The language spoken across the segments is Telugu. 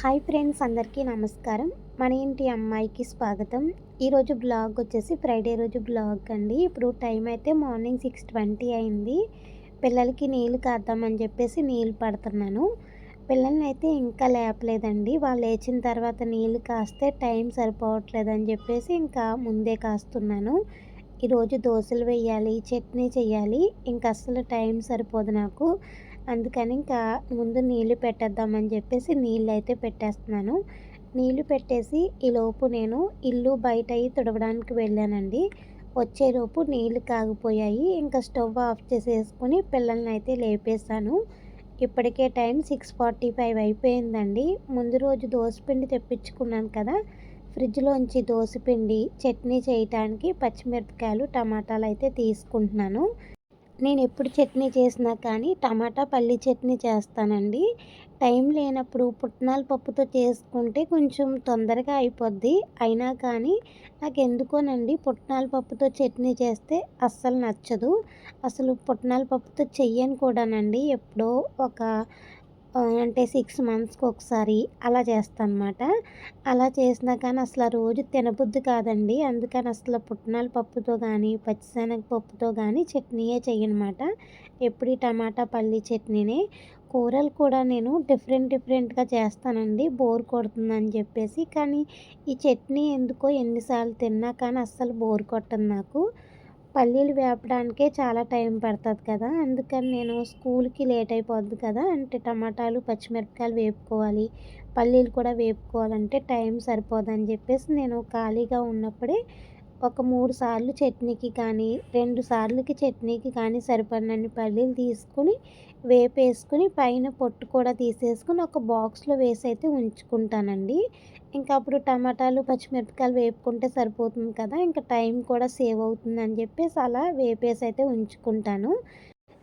హాయ్ ఫ్రెండ్స్ అందరికీ నమస్కారం. మన ఇంటి అమ్మాయికి స్వాగతం. ఈరోజు బ్లాగ్ వచ్చేసి ఫ్రైడే రోజు బ్లాగ్ అండి. ఇప్పుడు టైం అయితే మార్నింగ్ సిక్స్ ట్వంటీ అయింది. పిల్లలకి నీళ్ళు కాద్దామని చెప్పేసి నీళ్ళు పడుతున్నాను. పిల్లల్ని అయితే ఇంకా లేపలేదండి. వాళ్ళు లేచిన తర్వాత నీళ్ళు కాస్తే టైం సరిపోవట్లేదని చెప్పేసి ఇంకా ముందే కాస్తున్నాను. ఈరోజు దోశలు వేయాలి చట్నీ చేయాలి. ఇంకా అస్సలు టైం సరిపోదు నాకు. అందుకని ఇంకా ముందు నీళ్ళు పెట్టేద్దామని చెప్పేసి నీళ్ళు అయితే పెట్టేస్తున్నాను. నీళ్ళు పెట్టేసి ఈలోపు నేను ఇల్లు బయట అయ్యి తుడవడానికి వెళ్ళానండి. వచ్చేలోపు నీళ్ళు కాగిపోయాయి. ఇంకా స్టవ్ ఆఫ్ చేసేసుకుని పిల్లల్ని అయితే లేపేశాను. ఇప్పటికే టైం సిక్స్ ఫార్టీ ఫైవ్ అయిపోయిందండి. ముందు రోజు దోసపిండి తెప్పించుకున్నాను కదా. ఫ్రిడ్జ్లోంచి దోసపిండి చట్నీ చేయటానికి పచ్చిమిరపకాయలు టమాటాలు అయితే తీసుకుంటున్నాను. నేను ఎప్పుడు చట్నీ చేసినా కానీ టమాటా పల్లి చట్నీ చేస్తానండి. టైం లేనప్పుడు పుట్నాల పప్పుతో చేసుకుంటే కొంచెం తొందరగా అయిపోద్ది. అయినా కానీ నాకు ఎందుకోనండి పుట్నాల పప్పుతో చట్నీ చేస్తే అస్సలు నచ్చదు. అసలు పుట్నాల పప్పుతో చెయ్యను కూడానండి. ఎప్పుడో ఒక అంటే సిక్స్ మంత్స్కి ఒకసారి అలా చేస్తాను అనమాట అలా చేసినా కానీ అసలు ఆ రోజు తినబుద్ధి కాదండి. అందుకని అసలు పుట్నాల పప్పుతో కానీ పచ్చిశనగ పప్పుతో కానీ చట్నీయే చెయ్యనమాట. ఎప్పుడు టమాటా పల్లి చట్నీనే. కూరలు కూడా నేను డిఫరెంట్ డిఫరెంట్గా చేస్తానండి. బోర్ కొడుతుందని చెప్పేసి. కానీ ఈ చట్నీ ఎందుకో ఎన్నిసార్లు తిన్నా కానీ అస్సలు బోర్ కొట్టదు నాకు. పల్లీలు వేపడానికే చాలా టైం పడుతుంది కదా. అందుకని నేను స్కూల్కి లేట్ అయిపోద్ది కదా. అంటే టమాటాలు పచ్చిమిరపకాయలు వేపుకోవాలి. పల్లీలు కూడా వేపుకోవాలంటే టైం సరిపోదని చెప్పేసి నేను ఖాళీగా ఉన్నప్పుడే ఒక మూడు సార్లు చట్నీకి కానీ రెండు సార్లకి చట్నీకి కానీ సరిపడినన్ని పల్లీలు తీసుకుని వేపేసుకుని పైన పొట్టు కూడా తీసేసుకుని ఒక బాక్స్లో వేసి అయితే ఉంచుకుంటానండి. ఇంకా అప్పుడు టమాటాలు పచ్చిమిరపకాయలు వేపుకుంటే సరిపోతుంది కదా ఇంకా టైం కూడా సేవ్ అవుతుంది అని చెప్పేసి అలా వేపేసి అయితే ఉంచుకుంటాను.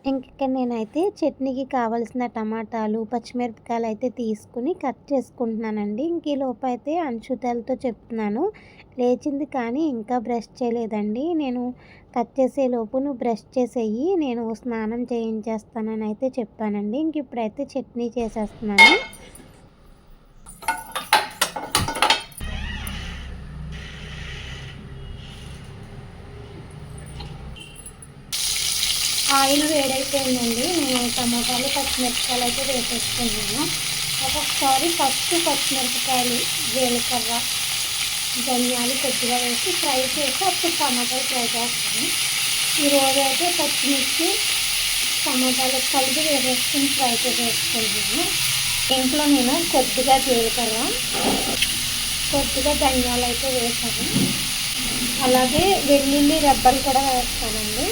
ఇంక నేనైతే చట్నీకి కావలసిన టమాటాలు పచ్చిమిరపకాయలు అయితే తీసుకుని కట్ చేసుకుంటున్నానండి. ఇంక ఈ లోపు అయితే అంచుతలతో చెప్తున్నాను. లేచింది కానీ ఇంకా బ్రష్ చేయలేదండి. నేను కట్ చేసే లోపు నువ్వు బ్రష్ చేసేయి నేను స్నానం చేయించేస్తానని అయితే చెప్పానండి. ఇంక ఇప్పుడైతే చట్నీ చేసేస్తున్నాను. ఆయిల్ వేడైపోయిందండి. నేను టమాటాలు పచ్చిమిరపకాయలు అయితే వేసేసుకున్నాను. ఒక్కొక్కసారి ఫస్ట్ పచ్చిమిరపకాయలు జీలకర్ర ధనియాలు కొద్దిగా వేసి ఫ్రై చేసి అప్పుడు టమాటాలు ఫ్రై చేస్తాను. ఈరోజు అయితే పచ్చిమిర్చి టమాటాలు కలిపి వేసేసుకుని ఫ్రై చేసేసుకుంటున్నాను. ఇంట్లో నేను కొద్దిగా జీలకర్ర కొద్దిగా ధనియాలు అయితే వేసాను. అలాగే వెల్లుల్లి రెబ్బలు కూడా వేస్తానండి.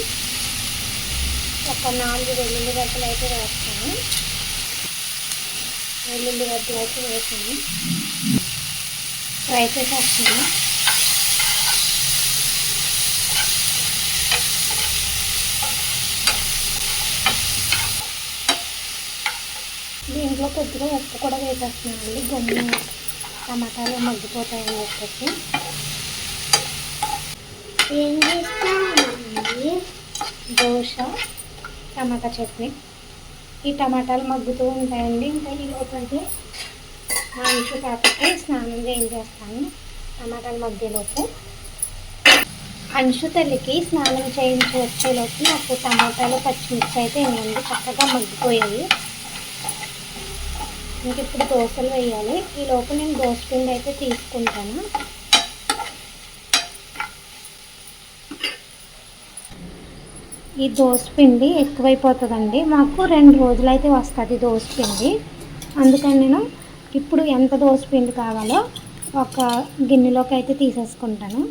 ఒక నాలుగు వెల్లుల్లి గడ్డలు అయితే వేస్తాను. వెల్లుల్లి గడ్డలు అయితే వేసాను. ఫ్రై చేసేస్తాను. దీంట్లో కొద్దిగా ఉప్పు కూడా వేసేస్తున్నానండి గమ్ము టమాటాలు మగ్గిపోతాయని చెప్పేసి. ఏం చేస్తామండి దోశ. టమాటా చట్నీ. ఈ టమాటాలు మగ్గుతూ ఉంటాయండి. ఇంకా ఈ లోపలకి మా ఇంటి పాపకి స్నానం చేయించేస్తాను. టమాటాలు మగ్గేలోపు. అంశు తల్లికి స్నానం చేయించి వచ్చేలోపు నాకు టమాటాలు పచ్చిమిర్చి అయితే ఏమండి చక్కగా మగ్గిపోయాయి. ఇంక ఇప్పుడు దోశలు వేయాలి. ఈ లోపు నేను దోశ పిండి అయితే తీసుకుంటాను. ఈ పిండి ఎక్కువైపోతుందండి. మాకు రెండు రోజులైతే వస్తుంది పిండి. అందుకని నేను ఇప్పుడు ఎంత పిండి కావాలో ఒక గిన్నెలోకి అయితే తీసేసుకుంటాను.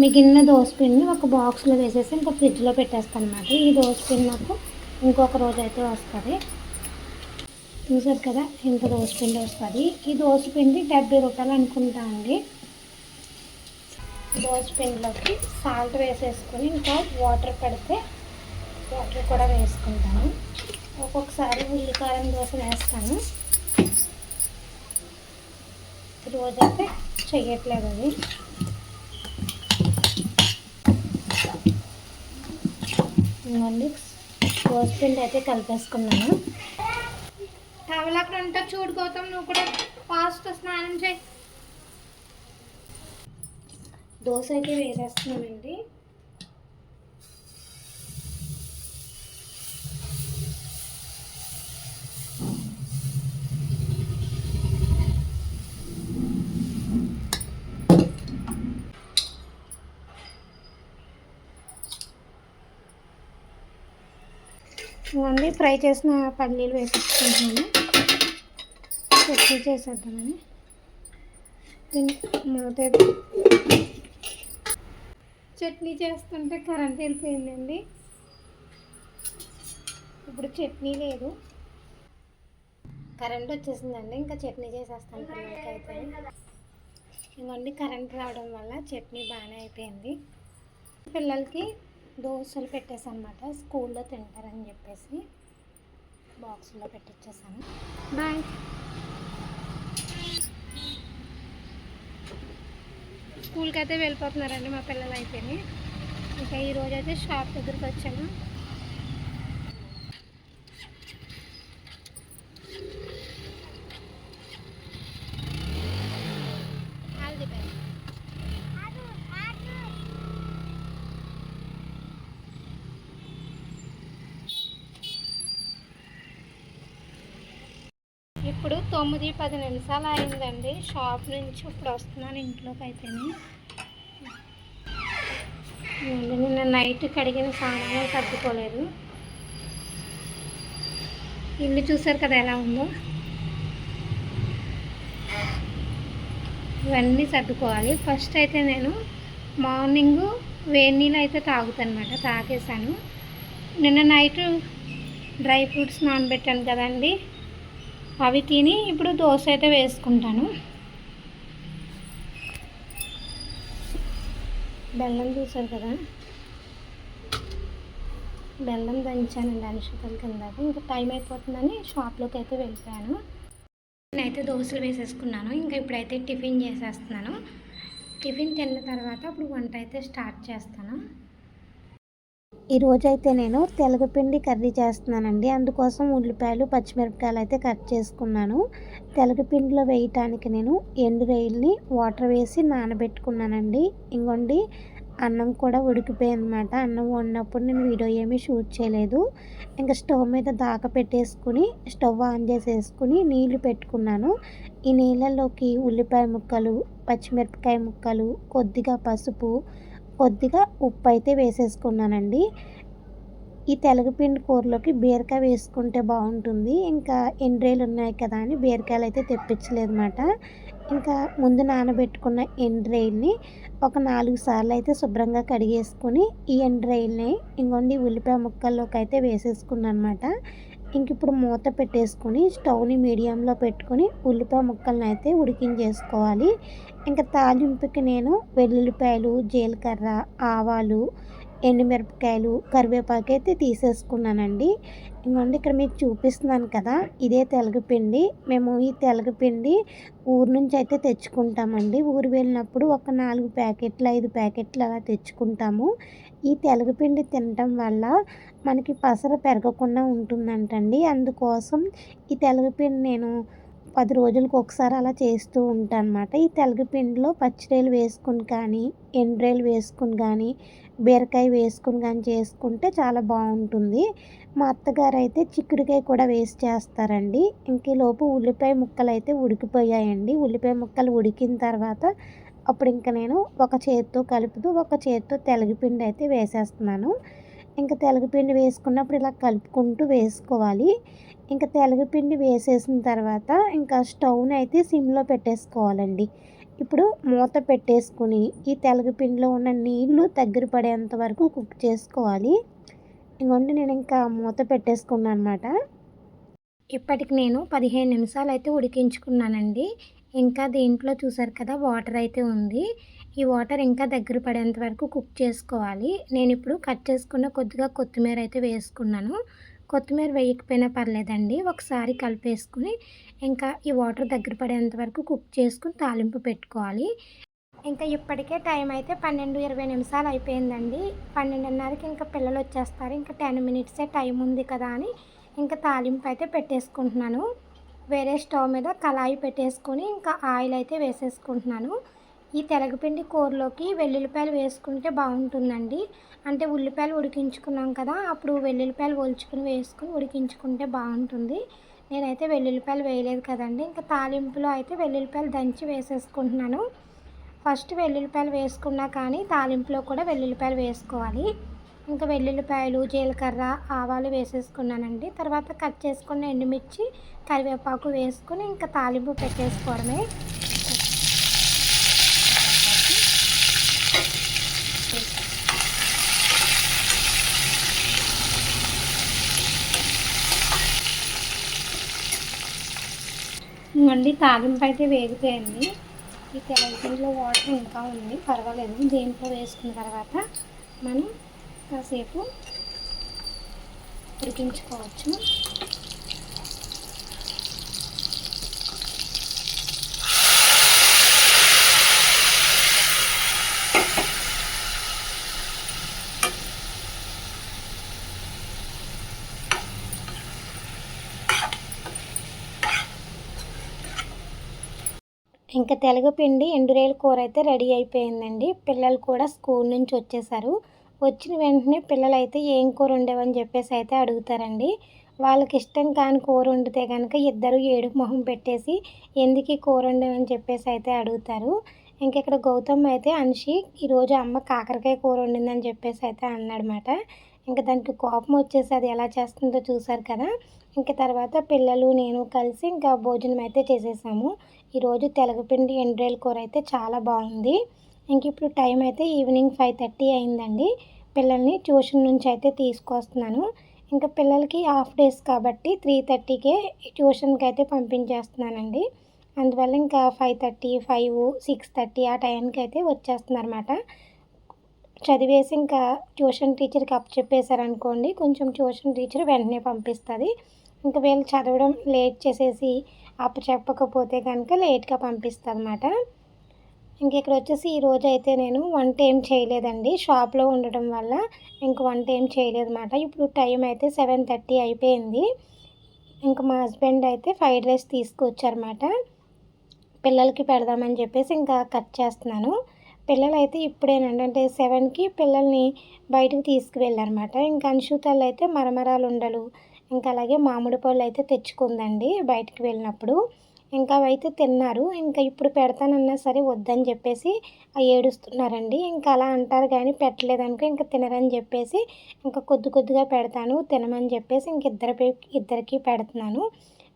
మిగిలిన దోసపిండిని ఒక బాక్స్లో వేసేసి ఇంకా ఫ్రిడ్జ్లో పెట్టేస్తాను అనమాట ఈ పిండి నాకు ఇంకొక రోజు అయితే వస్తుంది. చూసారు కదా ఇంత పిండి వస్తుంది. ఈ పిండి డెబ్బై రూపాయలు అనుకుంటా అండి. పిండిలోకి సాల్ట్ వేసేసుకొని ఇంకా వాటర్ పడితే వాటర్ కూడా వేసుకుంటాను. ఒక్కొక్కసారి ఉల్లికారం దోశ వేస్తాను. రోజైతే చెయ్యట్లేదు అది. ఇవ్వండి పిండి అయితే కలిపేసుకున్నాను. టవల్ అక్కడ ఉంటే చూడు గౌతమ్ నువ్వు కూడా ఫాస్ట్ స్నానం చేయి. దోశ అయితే వేసేస్తున్నానండి. ఇవన్నీ ఫ్రై చేసిన పల్లీలు వేసేసుకుంటున్నాను. చట్నీ చేసేద్దామని. దీన్ని మూత చట్నీ చేస్తుంటే కరెంట్ వెళ్ళిపోయిందండి. ఇప్పుడు చట్నీ లేదు. కరెంట్ వచ్చేసిందండి ఇంకా చట్నీ చేసేస్తాను పిల్లలకి అయితే కరెంట్ రావడం వల్ల చట్నీ బాగానే అయిపోయింది. పిల్లలకి దోశలు పెట్టేసన్నమాట స్కూల్లో తింటారని చెప్పేసి బాక్స్లో పెట్టించేసాను బాయ్. స్కూల్కి అయితే వెళ్ళిపోతున్నారండి మా పిల్లలు అయితేనే ఇంకా ఈరోజు అయితే షాప్ దగ్గరికి వచ్చాను ఇప్పుడు తొమ్మిది పది నిమిషాలు అయిందండి. షాప్ నుంచి ఇప్పుడు వస్తున్నాను ఇంట్లోకి అయితేనే నిన్న నైట్ కడిగిన సామాన్లు సర్దుకోలేదు. ఇల్లు చూసారు కదా ఎలా ఉందో? ఇవన్నీ సర్దుకోవాలి. ఫస్ట్ అయితే నేను మార్నింగ్ వేడి నీళ్ళు అయితే తాగుతాను అనమాట తాగేసాను నిన్న నైట్ డ్రై ఫ్రూట్స్ నానబెట్టాను కదండి. అవి తిని ఇప్పుడు దోశ అయితే వేసుకుంటాను. బెల్లం చూసారు కదా? బెల్లం దంచానండి అనుషకల కింద ఇంకా టైం అయిపోతుందని షాప్లోకి అయితే వెళ్ళిపోయాను. నేనైతే దోశలు వేసేసుకున్నాను. ఇంకా ఇప్పుడైతే టిఫిన్ చేసేస్తున్నాను. టిఫిన్ తిన్న తర్వాత ఇప్పుడు వంట అయితే స్టార్ట్ చేస్తాను. ఈరోజు అయితే నేను తెలగపిండి కర్రీ చేస్తున్నానండి. అందుకోసం ఉల్లిపాయలు పచ్చిమిరపకాయలు అయితే కట్ చేసుకున్నాను. తెలగపిండిలో వేయటానికి నేను ఎండు రొయ్యల్ని వాటర్ వేసి నానబెట్టుకున్నానండి. ఇంకోండి అన్నం కూడా ఉడికిపోయింది అనమాట అన్నం వండినప్పుడు నేను వీడియో ఏమీ షూట్ చేయలేదు. ఇంకా స్టవ్ మీద దాక పెట్టేసుకుని స్టవ్ ఆన్ చేసేసుకుని నీళ్ళు పెట్టుకున్నాను. ఈ నీళ్ళలోకి ఉల్లిపాయ ముక్కలు పచ్చిమిరపకాయ ముక్కలు కొద్దిగా పసుపు కొద్దిగా ఉప్పు అయితే వేసేసుకున్నానండి. ఈ తెలగపిండి కూరలోకి బీరకాయ వేసుకుంటే బాగుంటుంది. ఇంకా ఎండ్రేలు ఉన్నాయి కదా అని బీరకాయలు అయితే తెప్పించలేదు అనమాట ఇంకా ముందు నానబెట్టుకున్న ఎండ్రేల్ని ఒక నాలుగు సార్లు అయితే శుభ్రంగా కడిగేసుకొని ఈ ఎండ్రేల్ని ఇంకొండి ఉల్లిపాయ ముక్కల్లోకి అయితే వేసేసుకున్నాను అనమాట ఇంక ఇప్పుడు మూత పెట్టేసుకొని స్టవ్ని మీడియంలో పెట్టుకొని ఉల్లిపాయ ముక్కలను అయితే ఉడికించేసుకోవాలి. ఇంకా తాలింపుకి నేను వెల్లుల్లిపాయలు జీలకర్ర ఆవాలు ఎండుమిరపకాయలు కరివేపాకు అయితే తీసేసుకున్నానండి. ఇంకోండి ఇక్కడ మీకు చూపిస్తున్నాను కదా ఇదే తెలగపిండి. మేము ఈ తెలగపిండి ఊరు నుంచి అయితే తెచ్చుకుంటామండి. ఊరు వెళ్ళినప్పుడు ఒక నాలుగు ప్యాకెట్లు ఐదు ప్యాకెట్లు అలా తెచ్చుకుంటాము. ఈ తెలగపిండి తినడం వల్ల మనకి పసర పెరగకుండా ఉంటుందంటండి. అందుకోసం ఈ తెలగపిండి నేను పది రోజులకు ఒకసారి అలా చేస్తూ ఉంటాను అనమాట ఈ తెలగపిండిలో పచ్చిరేలు వేసుకుని కానీ ఎండ్రేలు వేసుకుని కానీ బీరకాయ వేసుకుని కానీ చేసుకుంటే చాలా బాగుంటుంది. మా అత్తగారు అయితే చిక్కుడుకాయ కూడా వేసి చేస్తారండి. ఇంక లోపు ఉల్లిపాయ ముక్కలు అయితే ఉడికిపోయాయండి. ఉల్లిపాయ ముక్కలు ఉడికిన తర్వాత అప్పుడు ఇంకా నేను ఒక చేత్తో కలుపుతూ ఒక చేత్తో తెలగపిండి అయితే వేసేస్తున్నాను. ఇంకా తెలగపిండి వేసుకున్నప్పుడు ఇలా కలుపుకుంటూ వేసుకోవాలి. ఇంకా తెలగపిండి వేసేసిన తర్వాత ఇంకా స్టవ్ని అయితే సిమ్లో పెట్టేసుకోవాలండి. ఇప్పుడు మూత పెట్టేసుకుని ఈ తెలగపిండిలో ఉన్న నీళ్ళు దగ్గర పడేంత వరకు కుక్ చేసుకోవాలి. ఇంకొండి నేను ఇంకా మూత పెట్టేసుకున్నాను అనమాట ఇప్పటికి నేను పదిహేను నిమిషాలు అయితే ఉడికించుకున్నానండి. ఇంకా దీంట్లో చూసారు కదా వాటర్ అయితే ఉంది. ఈ వాటర్ ఇంకా దగ్గర పడేంత వరకు కుక్ చేసుకోవాలి. నేను ఇప్పుడు కట్ చేసుకున్న కొద్దిగా కొత్తిమీర అయితే వేసుకున్నాను. కొత్తిమీర వేయకపోయినా పర్లేదండి. ఒకసారి కలిపేసుకుని ఇంకా ఈ వాటర్ దగ్గర పడేంత వరకు కుక్ చేసుకుని తాలింపు పెట్టుకోవాలి. ఇంకా ఇప్పటికే టైం అయితే పన్నెండు ఇరవై నిమిషాలు అయిపోయిందండి. పన్నెండున్నరకి ఇంకా పిల్లలు వచ్చేస్తారు. ఇంకా టెన్ మినిట్సే టైం ఉంది కదా అని ఇంకా తాలింపు అయితే పెట్టేసుకుంటున్నాను. వేరే స్టవ్ మీద కళాయి పెట్టేసుకొని ఇంకా ఆయిల్ అయితే వేసేసుకుంటున్నాను. ఈ తెలగపిండి కూరలోకి వెల్లుల్లిపాయలు వేసుకుంటే బాగుంటుందండి. అంటే ఉల్లిపాయలు ఉడికించుకున్నాం కదా అప్పుడు వెల్లుల్లిపాయలు ఒలుచుకుని వేసుకుని ఉడికించుకుంటే బాగుంటుంది. నేనైతే వెల్లుల్లిపాయలు వేయలేదు కదండి. ఇంకా తాలింపులో అయితే వెల్లుల్లిపాయలు దంచి వేసేసుకుంటున్నాను. ఫస్ట్ వెల్లుల్లిపాయలు వేసుకున్నా కానీ తాలింపులో కూడా వెల్లుల్లిపాయలు వేసుకోవాలి. ఇంకా వెల్లుల్లిపాయలు జీలకర్ర ఆవాలు వేసేసుకున్నానండి. తర్వాత కట్ చేసుకున్న ఎండుమిర్చి కరివేపాకు వేసుకుని ఇంకా తాలింపు పెట్టేసుకోవడమే. మళ్ళీ తాలింపు అయితే వేగిపోయింది. ఈ తెలంగాణలో వాటర్ ఇంకా ఉంది పర్వాలేదు. దీంట్లో వేసుకున్న తర్వాత మనం కాసేపు ఉడికించుకోవచ్చు. ఇంకా తెలగపిండి ఎండురేలు కూర అయితే రెడీ అయిపోయిందండి. పిల్లలు కూడా స్కూల్ నుంచి వచ్చేసారు. వచ్చిన వెంటనే పిల్లలు అయితే ఏం కూర ఉండేవని చెప్పేసి అయితే అడుగుతారండి. వాళ్ళకి ఇష్టం కాని కూర వండితే కనుక ఇద్దరు ఏడుపు మొహం పెట్టేసి ఎందుకు ఈ కూర వండేవని చెప్పేసి అయితే అడుగుతారు. ఇంక ఇక్కడ గౌతమ్ అయితే అన్షి ఈరోజు అమ్మ కాకరకాయ కూర వండిందని చెప్పేసి అయితే అన్నాడనమాట ఇంకా దానికి కోపం వచ్చేసి అది ఎలా చేస్తుందో చూసారు కదా. ఇంకా తర్వాత పిల్లలు నేను కలిసి ఇంకా భోజనం అయితే చేసేసాము. ఈరోజు తెలగపిండి ఎండ్రాయిల్ కూర అయితే చాలా బాగుంది. ఇంక ఇప్పుడు టైం అయితే ఈవినింగ్ ఫైవ్ థర్టీ అయిందండి. పిల్లల్ని ట్యూషన్ నుంచి అయితే తీసుకొస్తున్నాను. ఇంకా పిల్లలకి హాఫ్ డేస్ కాబట్టి త్రీ థర్టీకే ట్యూషన్కి అయితే పంపించేస్తున్నానండి. అందువల్ల ఇంకా five thirty five six thirty ఆ టైంకి అయితే వచ్చేస్తున్నారన్నమాట. చదివేసి ఇంకా ట్యూషన్ టీచర్కి అప్ చెప్పేశారనుకోండి కొంచెం ట్యూషన్ టీచర్ వెంటనే పంపిస్తుంది. ఇంకా వీళ్ళు చదవడం లేట్ చేసేసి అప్పు చెప్పకపోతే కనుక లేట్గా పంపిస్తుంది అనమాట ఇంక ఇక్కడ వచ్చేసి రోజు అయితే నేను వంట ఏం చేయలేదండి. షాప్లో ఉండటం వల్ల ఇంక వంట ఏం చేయలేదన్నమాట. ఇప్పుడు టైం అయితే సెవెన్ థర్టీ అయిపోయింది. ఇంకా మా హస్బెండ్ అయితే ఫ్రైడ్ రైస్ తీసుకొచ్చారన్నమాట. పిల్లలకి పెడదామని చెప్పేసి ఇంకా కట్ చేస్తున్నాను. పిల్లలు అయితే ఇప్పుడేనండి. అంటే సెవెన్కి పిల్లల్ని బయటకు తీసుకువెళ్ళారన్నమాట. ఇంకా అన్షుతలు అయితే మరమరాలు ఉండలు. ఇంకా అలాగే మామిడి పళ్ళు అయితే తెచ్చుకుందండి బయటికి వెళ్ళినప్పుడు. ఇంకా అవైతే తిన్నారు. ఇంకా ఇప్పుడు పెడతానన్నా సరే వద్దని చెప్పేసి ఏడుస్తున్నారండి. ఇంకా అలా అంటారు కానీ పెట్టలేదనుకో ఇంకా తినరని చెప్పేసి ఇంకా కొద్ది కొద్దిగా పెడతాను తినమని చెప్పేసి ఇంక ఇద్దరి ఇద్దరికి పెడుతున్నాను.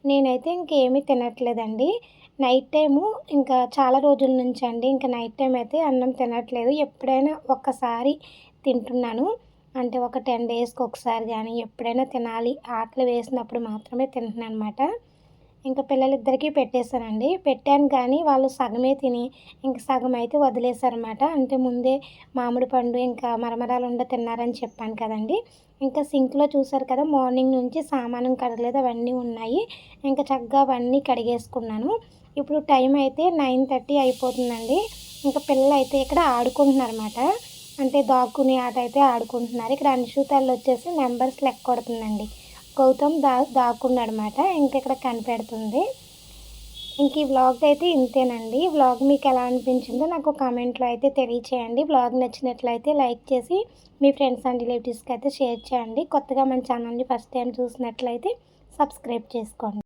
నేనైతే ఇంకేమీ తినట్లేదండి. నైట్ టైము ఇంకా చాలా రోజుల నుంచి అండి ఇంకా నైట్ టైం అయితే అన్నం తినట్లేదు. ఎప్పుడైనా ఒక్కసారి తింటున్నాను. అంటే ఒక టెన్ డేస్కి ఒకసారి కానీ ఎప్పుడైనా తినాలి. ఆకలి వేసినప్పుడు మాత్రమే తింటున్నాను అనమాట ఇంకా పిల్లలిద్దరికీ పెట్టేశానండి. పెట్టాను కానీ వాళ్ళు సగమే తిని ఇంక సగం అయితే వదిలేశారనమాట అంటే ముందే మామిడి పండు ఇంకా మరమరాలు ఉండ తిన్నారని చెప్పాను కదండి. ఇంకా సింక్లో చూసారు కదా మార్నింగ్ నుంచి సామానం కడగలేదు అవన్నీ ఉన్నాయి. ఇంకా చక్కగా అవన్నీ కడిగేసుకున్నాను. ఇప్పుడు టైం అయితే నైన్ థర్టీ అయిపోతుందండి. ఇంకా పిల్లలు అయితే ఇక్కడ ఆడుకుంటున్నారన్నమాట. అంటే దాక్కునే ఆట అయితే ఆడుకుంటున్నారు. ఇక్కడ అన్షుతల్లు వచ్చేసి నెంబర్స్ లెక్క కొడుతుందండి. గౌతమ్ దా దాక్కున్నాడు అనమాట ఇంక ఇక్కడ కనిపెడుతుంది? ఇంక ఈ వ్లాగ్ అయితే ఇంతేనండి. వ్లాగ్ మీకు ఎలా అనిపించిందో నాకు కామెంట్లో అయితే తెలియచేయండి. వ్లాగ్ నచ్చినట్లయితే లైక్ చేసి మీ ఫ్రెండ్స్ అండ్ రిలేటివ్స్కి అయితే షేర్ చేయండి. కొత్తగా మన ఛానల్ని ఫస్ట్ టైం చూసినట్లయితే సబ్స్క్రైబ్ చేసుకోండి.